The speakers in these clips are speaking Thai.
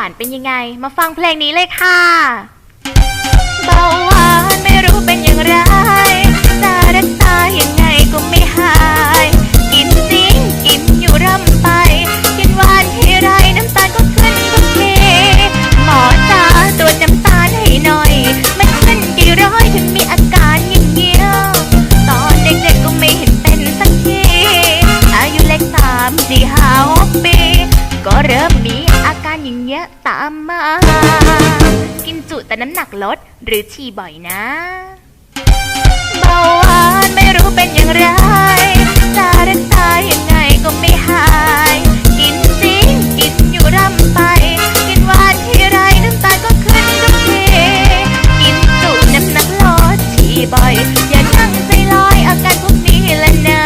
หวานเป็นยังไง มาฟังเพลงนี้เลยค่ะเบาหวานไม่รู้เป็นอย่างไรจะรักษายังไงก็ไม่หาย กินจริงกินอยู่ร่ำไป กินหวานทีไรน้ำตาลก็ขึ้นทุกทีหมอจ๋าตรวจน้ำตาลให้หน่อย มันขึ้นกี่ร้อยถึงมีอาการอย่างเงี้ยตอนเด็กๆก็ไม่เห็นเป็นสักทีอายุเลขสามสี่ห้า การอย่างเงี้ยตามมา กินจุแต่น้ำหนักลด หรือฉี่บ่อยนะเบาหวานไม่รู้เป็นอย่างไรจะรักษายังไงก็ไม่หาย กินจริงกินอยู่ร่ำไป กินหวานทีไรน้ำตาลก็ขึ้นทุกทีกินจุน้ำหนักลดฉี่บ่อย อย่านั่งใจลอยอาการพวกนี้แหละนะ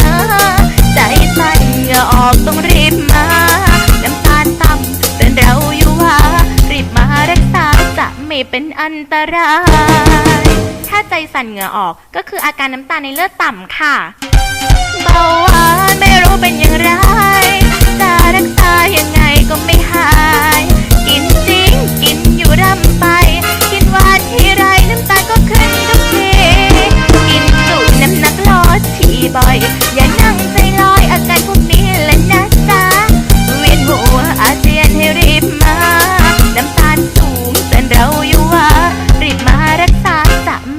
ใจสั่นเหงื่อออกต้องรี เป็นอันตราย ถ้าใจสั่นเหงื่อออกก็คืออาการน้ำตาลในเลือดต่ำค่ะ เบาหว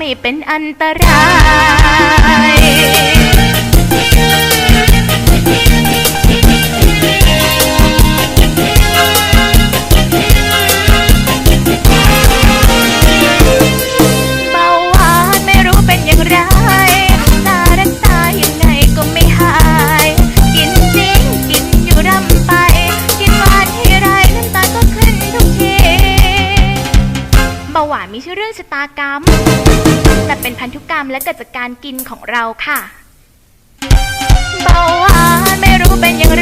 ไม่เป็นอันตราย เบาหวานมีชื่อเรื่องชะตากรรม แต่เป็นพันธุกรรมและเกิดจากการกินของเราค่ะ เบาหวานไม่รู้เป็นยัง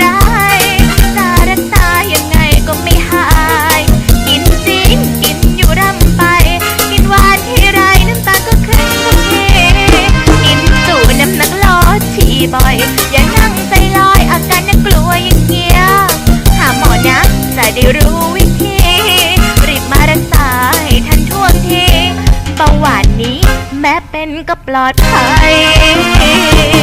เป็นก็ปลอดภัย